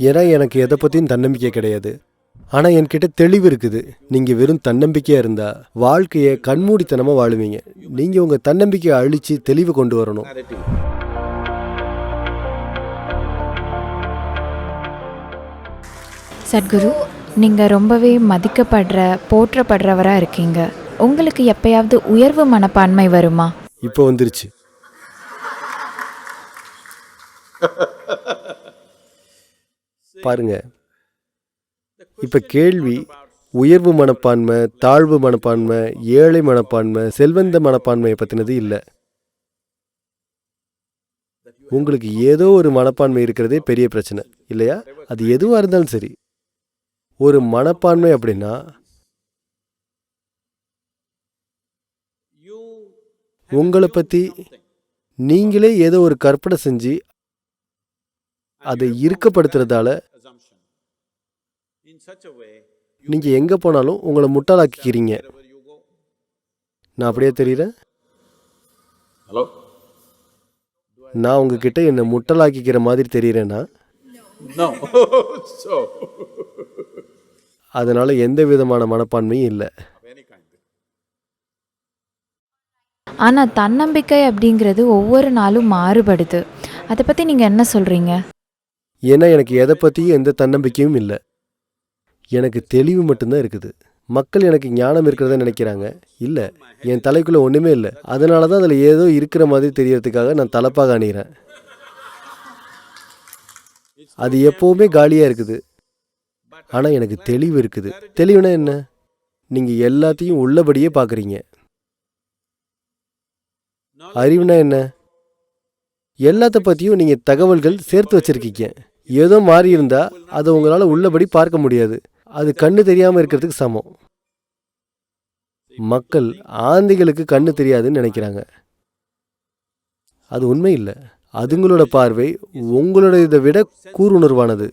ஏன்னா எனக்கு எதை பற்றியும் தன்னம்பிக்கை கிடையாது. ஆனால் என்கிட்ட தெளிவு இருக்குது. நீங்கள் வெறும் தன்னம்பிக்கையாக இருந்தால் வாழ்க்கையை கண்மூடித்தனமாக வாழுவீங்க. நீங்கள் உங்கள் தன்னம்பிக்கையை அழித்து தெளிவு கொண்டு வரணும். சத்குரு நீங்கள் ரொம்பவே மதிக்கப்படுற போற்றப்படுறவராக இருக்கீங்க. உங்களுக்கு எப்பயாவது உயர்வு மனப்பான்மை வருமா? இப்போ வந்துருச்சு. பாருங்க. இப்போ கேள்வி உயர்வு மனப்பான்மை தாழ்வு மனப்பான்மை ஏழை மனப்பான்மை செல்வந்த மனப்பான்மையை பற்றினது இல்லை. உங்களுக்கு ஏதோ ஒரு மனப்பான்மை இருக்கிறதே பெரிய பிரச்சனை இல்லையா? அது எதுவாக இருந்தாலும் சரி. ஒரு மனப்பான்மை அப்படின்னா உங்களை பற்றி நீங்களே ஏதோ ஒரு கற்பனை செஞ்சு அதை இருக்கப்படுத்துறதால நீங்கள் எங்கே போனாலும் உங்களை முட்டாளாக்கிக்கிறீங்க. நான் அப்படியே தெரியுறேன் Hello? நான் உங்ககிட்ட என்னை முட்டலாக்கிக்கிற மாதிரி so, அதனால் எந்த விதமான மனப்பான்மையும் இல்லை. ஆனால் தன்னம்பிக்கை அப்படிங்கிறது ஒவ்வொரு நாளும் மாறுபடுது. அதை பற்றி நீங்கள் என்ன சொல்கிறீங்க ஏன்னா எனக்கு எதை பற்றியும் எந்த தன்னம்பிக்கையும் இல்லை. எனக்கு தெளிவு மட்டும்தான் இருக்குது. மக்கள் எனக்கு ஞானம் இருக்கிறதா நினைக்கிறாங்க. இல்லை என் தலைக்குள்ளே ஒன்றுமே இல்லை. அதனால தான் அதில் ஏதோ இருக்கிற மாதிரி தெரியறதுக்காக நான் தலப்பாக அணிகிறேன் அது எப்போவுமே காலியாக இருக்குது. ஆனால் எனக்கு தெளிவு இருக்குது. தெளிவுனா என்ன? நீங்கள் எல்லாத்தையும் உள்ளபடியே பார்க்குறீங்க அறிவுனா என்ன? எல்லாத்த பற்றியும் நீங்கள் தகவல்கள் சேர்த்து வச்சுருக்கீங்க. ஏதோ மாறி இருந்தால் அதை உங்களால் உள்ளபடி பார்க்க முடியாது. அது கண்ணு தெரியாமல் இருக்கிறதுக்கு சமம். மக்கள் ஆந்தைகளுக்கு கண்ணு தெரியாதுன்னு நினைக்கிறாங்க. அது உண்மை இல்லை. அதுங்களோட பார்வை உங்களோட இதை விட கூருணர்வானது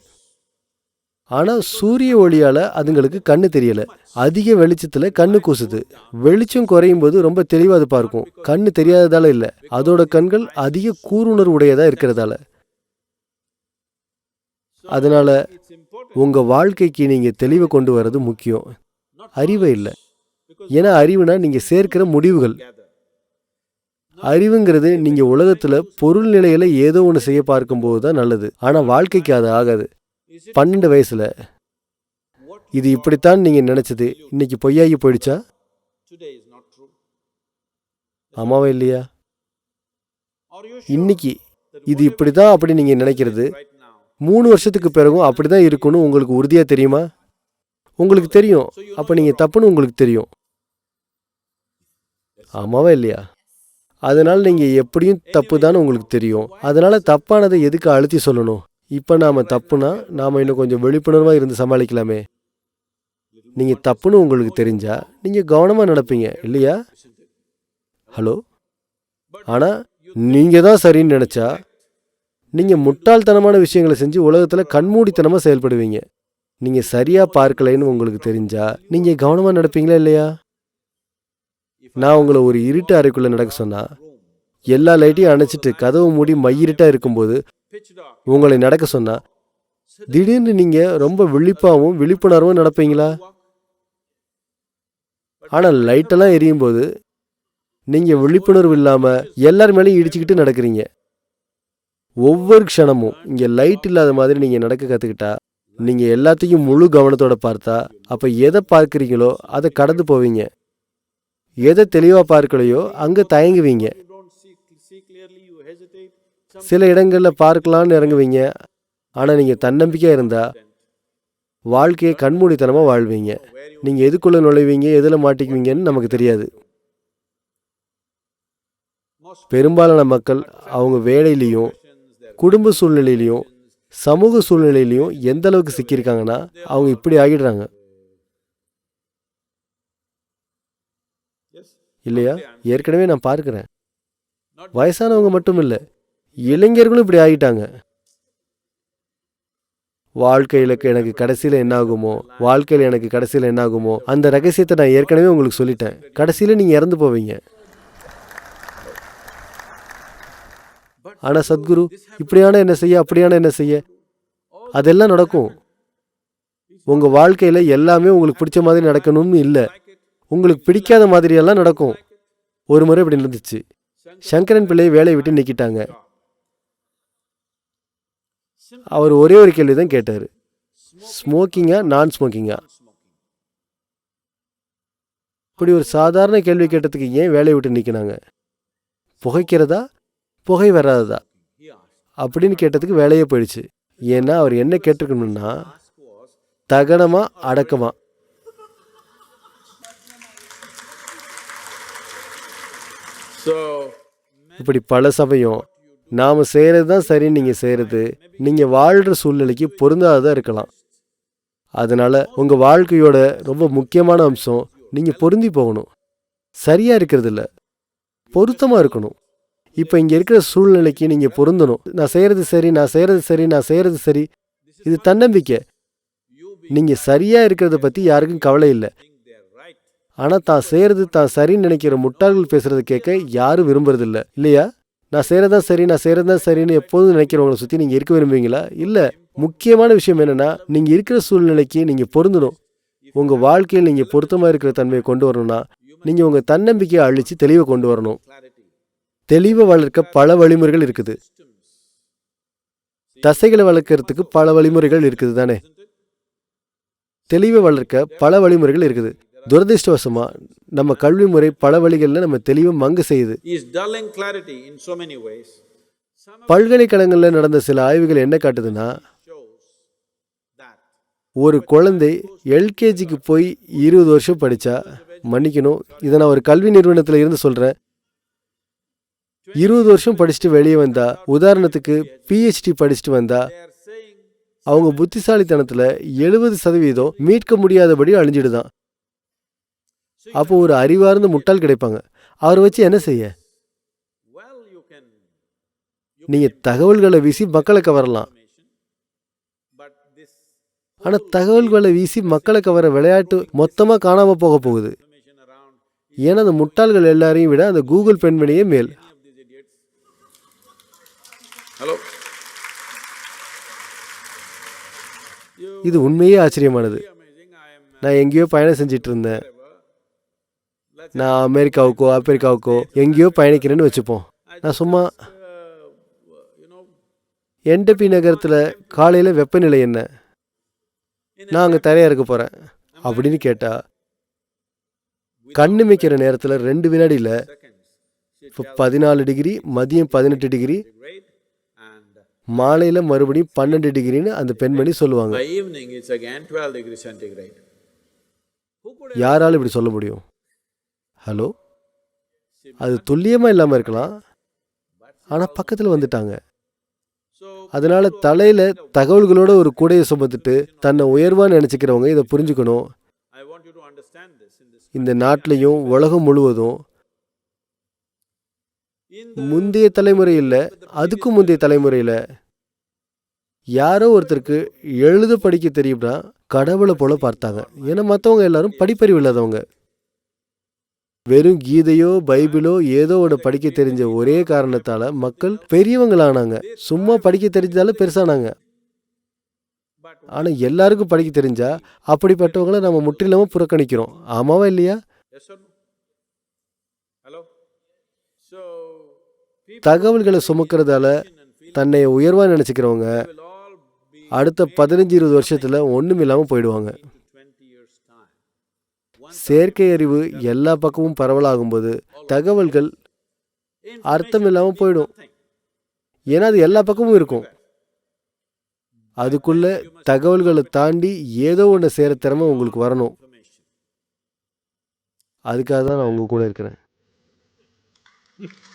ஆனால் சூரிய ஒளியால் அதுங்களுக்கு கண்ணு தெரியல. அதிக வெளிச்சத்தில் கண்ணு கூசுது. வெளிச்சம் குறையும் போது ரொம்ப தெளிவாக அது பார்க்கும். கண்ணு தெரியாததால இல்லை. அதோட கண்கள் அதிக கூருணர்வு உடையதாக இருக்கிறதால. அதனால் உங்கள் வாழ்க்கைக்கு நீங்கள் தெளிவை கொண்டு வர்றது முக்கியம். அறிவை இல்லை. ஏன்னா அறிவுனா நீங்கள் சேர்க்கிற முடிவுகள். அறிவுங்கிறது நீங்கள் உலகத்தில் பொருள் நிலையில் ஏதோ ஒன்று செய்ய பார்க்கும்போது தான் நல்லது. ஆனால் வாழ்க்கைக்கு அது ஆகாது. பன்னெண்டு வயசில். இது இப்படித்தான் நீங்கள் நினச்சது. இன்னைக்கு பொய்யாகி போயிடுச்சா? ஆமாவா இல்லையா? இன்னைக்கு இது இப்படி தான் அப்படி நீங்கள் நினைக்கிறது? மூணு வருஷத்துக்கு பிறகும் அப்படி தான் இருக்குன்னு உங்களுக்கு உறுதியாக தெரியுமா? உங்களுக்கு தெரியும். அப்போ நீங்கள் தப்புன்னு உங்களுக்கு தெரியும். ஆமாவா இல்லையா? அதனால் நீங்கள் எப்படியும் தப்புதான்னு உங்களுக்கு தெரியும். அதனால் தப்பானதை எதுக்கு அழுத்தி சொல்லணும்? இப்போ நாம் தப்புனா நாம் இன்னும் கொஞ்சம் விழிப்புணர்வாக இருந்து சமாளிக்கலாமே. நீங்கள் தப்புன்னு உங்களுக்கு தெரிஞ்சா நீங்கள் கவனமாக நடப்பீங்க இல்லையா? ஹலோ? ஆனால் நீங்கள் தான் சரின்னு நினச்சா நீங்கள் முட்டாள்தனமான விஷயங்களை செஞ்சு உலகத்தில் கண்மூடித்தனமாக செயல்படுவீங்க. நீங்கள் சரியாக பார்க்கலைன்னு உங்களுக்கு தெரிஞ்சால் நீங்கள் கவனமாக நடப்பீங்களா இல்லையா? நான் உங்களை ஒரு இருட்டு அறைக்குள்ளே நடக்க சொன்னா எல்லா லைட்டையும் அணைச்சிட்டு கதவு மூடி மையிருட்டாக இருக்கும்போது உங்களை நடக்க சொன்னா திடீர்னு நீங்கள் ரொம்ப விழிப்பாகவும் விழிப்புணர்வும் நடப்பீங்களா? ஆனால் லைட்டெல்லாம் எரியும் போது நீங்கள் விழிப்புணர்வு இல்லாமல் எல்லார் மேலேயும் இடிச்சுக்கிட்டு நடக்கிறீங்க. ஒவ்வொரு க்ஷணமும் இங்கே லைட் இல்லாத மாதிரி நீங்கள் நடக்க கற்றுக்கிட்டா நீங்கள் எல்லாத்தையும் முழு கவனத்தோட பார்த்தா அப்போ எதை பார்க்குறீங்களோ அதை கடந்து போவீங்க. எதை தெளிவாக பார்க்கலையோ அங்கே தயங்குவீங்க. சில இடங்களில் பார்க்கலாம்னு இறங்குவீங்க. ஆனால் நீங்கள் தன்னம்பிக்கையாக இருந்தால் வாழ்க்கையை கண்மூடித்தனமாக வாழ்வீங்க. நீங்கள் எதுக்குள்ளே நுழைவீங்க எதில் மாட்டிக்குவீங்கன்னு நமக்கு தெரியாது. பெரும்பாலான மக்கள் அவங்க வேலையிலையும் குடும்ப சூழ்நிலையிலையும் சமூக சூழ்நிலையிலையும் எந்த அளவுக்கு சிக்கியிருக்காங்கன்னா அவங்க இப்படி ஆகிடுறாங்க. இல்லையா? ஏற்கனவே நான் பார்க்குறேன். வயசானவங்க மட்டும் இல்லை இளைஞர்களும் இப்படி ஆகிட்டாங்க. வாழ்க்கையில எனக்கு கடைசியில் என்ன ஆகுமோ வாழ்க்கையில் எனக்கு கடைசியில் என்ன ஆகுமோ அந்த ரகசியத்தை நான் ஏற்கனவே உங்களுக்கு சொல்லிட்டேன். கடைசியில் நீங்கள் இறந்து போவீங்க. ஆனால் சத்குரு இப்படியான என்ன செய்ய அப்படியான என்ன செய்ய? அதெல்லாம் நடக்கும். உங்கள் வாழ்க்கையில் எல்லாமே உங்களுக்கு பிடிச்ச மாதிரி நடக்கணும்னு இல்லை. உங்களுக்கு பிடிக்காத மாதிரியெல்லாம் நடக்கும். ஒரு முறை இப்படி நடந்துச்சு. சங்கரன் பிள்ளையை வேலையை விட்டு நிக்கிட்டாங்க. அவர் ஒரே ஒரு கேள்வி தான் கேட்டார் ஸ்மோக்கிங்கா நான் ஸ்மோக்கிங்கா இப்படி ஒரு சாதாரண கேள்வி கேட்டதுக்கு ஏன் வேலையை விட்டு நிற்கினாங்க புகைக்கிறதா? புகை வராததா? அப்படின்னு கேட்டதுக்கு வேலையே போயிடுச்சு. ஏன்னா அவர் என்ன கேட்டிருக்கணும்னா தகனமா அடக்கமா? இப்படி பல சமயம் நாம் செய்கிறது தான் சரின்னு நீங்கள் செய்கிறது நீங்கள் வாழ்கிற சூழ்நிலைக்கு பொருந்தாததாக இருக்கலாம். அதனால் உங்கள் வாழ்க்கையோட ரொம்ப முக்கியமான அம்சம் நீங்கள் பொருந்தி போகணும். சரியாக இருக்கிறதில்ல. பொருத்தமாக இருக்கணும். இப்போ இங்கே இருக்கிற சூழ்நிலைக்கு நீங்கள் பொருந்தணும். நான் செய்கிறது சரி நான் செய்கிறது சரி நான் செய்கிறது சரி. இது தன்னம்பிக்கை. நீங்கள் சரியாக இருக்கிறத பற்றி யாருக்கும் கவலை இல்லை. ஆனால் தான் செய்கிறது தான் சரின்னு நினைக்கிற முட்டாள்கள் பேசுகிறத கேட்க யாரும் விரும்புறதில்ல இல்லையா? நான் செய்கிறதா சரி நான் செய்கிறது தான் சரின்னு எப்போதும் நினைக்கிறவங்களை சுற்றி நீங்கள் இருக்க விரும்புவீங்களா? இல்லை முக்கியமான விஷயம் என்னென்னா நீங்கள் இருக்கிற சூழ்நிலைக்கு நீங்கள் பொருந்தணும். உங்கள் வாழ்க்கையில் நீங்கள் பொருத்தமாக இருக்கிற தன்மையை கொண்டு வரணும்னா நீங்கள் உங்கள் தன்னம்பிக்கையை அழித்து தெளிவை கொண்டு வரணும். தெளிவை வளர்க்க பல வழிமுறைகள் இருக்குது. தசைகளை வளர்க்கறதுக்கு பல வழிமுறைகள் இருக்குது தானே? தெளிவை வளர்க்க பல வழிமுறைகள் இருக்குது துரதிர்ஷ்டவசமா நம்ம கல்வி முறை பல வழிகளில் நம்ம தெளிவை மங்க செய்யுது பல்கலைக்கழகங்களில் நடந்த சில ஆய்வுகள் என்ன காட்டுதுன்னா ஒரு குழந்தை எல்கேஜிக்கு போய் இருபது வருஷம் படித்தா மன்னிக்கணும் இதை நான் ஒரு கல்வி நிறுவனத்தில் இருந்து சொல்கிறேன் இருபது வருஷம் படிச்சுட்டு வெளியே வந்தா உதாரணத்துக்கு பிஹெச்டி படிச்சுட்டு வந்தா அவங்க புத்திசாலித்தனத்தில் எழுபது சதவீதம் மீட்க முடியாதபடி அழிஞ்சிடுதான். அப்போ ஒரு அறிவார்ந்த முட்டாள் கிடைப்பாங்க. அவரை வச்சு என்ன செய்ய? நீங்கள் தகவல்களை வீசி மக்களை கவரலாம். ஆனால் தகவல்களை வீசி மக்களை கவர விளையாட்டு மொத்தமாக காணாமல் போக போகுது. ஏன்னா அந்த முட்டாள்கள் எல்லாரையும் விட அந்த கூகுள் பெண்மணியே மேல். இது உண்மையே ஆச்சரியமானது. நான் எங்கேயோ பயணம் செஞ்சிட்டு இருந்தேன் நான் அமெரிக்காவுக்கோ ஆப்பிரிக்காவுக்கோ எங்கேயோ பயணிக்கிறேன்னு வச்சுப்போம். நான் சும்மா என்டபி நகரத்தில் காலையில் வெப்பநிலை என்ன? நான் அங்கே தரையாக இருக்க போகிறேன் அப்படின்னு கேட்டா கண்ணு மிக்கிற நேரத்தில் ரெண்டு வினாடியில் இப்போ பதினாலு டிகிரி மதியம் பதினெட்டு டிகிரி மாலையில் மறுபடியும் பன்னெண்டு டிகிரின்னு அந்த பெண்மணி சொல்லுவாங்க. By evening it's again 12 degrees centigrade. Who could யாரால இப்படி சொல்ல முடியும்? ஹலோ அது துல்லியமாக இல்லாமல் இருக்கலாம். ஆனால் பக்கத்தில் வந்துட்டாங்க. அதனால தலையில் தகவல்களோட ஒரு கூடையை சுமந்துட்டு தன்னை உயர்வான்னு நினச்சிக்கிறவங்க இதை புரிஞ்சுக்கணும். இந்த நாட்டிலையும் உலகம் முழுவதும் முந்தைய தலைமுறையில் அதுக்கும் முந்தைய தலைமுறையில் யாரோ ஒருத்தருக்கு எழுத படிக்க தெரியும்னா கடவுளை போல பார்த்தாங்க. ஏன்னா மற்றவங்க எல்லாரும் படிப்பறிவு இல்லாதவங்க. வெறும் கீதையோ பைபிளோ ஏதோ ஒன்று படிக்க தெரிஞ்ச ஒரே காரணத்தால மக்கள் பெரியவங்களானாங்க. சும்மா படிக்க தெரிஞ்சாலும் பெருசானாங்க. ஆனால் எல்லாருக்கும் படிக்க தெரிஞ்சா அப்படிப்பட்டவங்கள நம்ம முற்றிலுமா புறக்கணிக்கிறோம். ஆமாவா இல்லையா? தகவல்களை சுமக்கிறதால தன்னை உயர்வா நினச்சிக்கிறவங்க அடுத்த பதினஞ்சு இருபது வருஷத்தில் ஒன்றும் இல்லாமல் போயிடுவாங்க to 20 years time. செயற்கை அறிவு எல்லா பக்கமும் பரவலாகும்போது தகவல்கள் அர்த்தம் இல்லாமல் போயிடும். ஏன்னா அது எல்லா பக்கமும் இருக்கும். அதுக்குள்ள தகவல்களை தாண்டி ஏதோ ஒன்று சேர திறமை உங்களுக்கு வரணும். அதுக்காக தான் நான் உங்க கூட இருக்கிறேன். Yeah.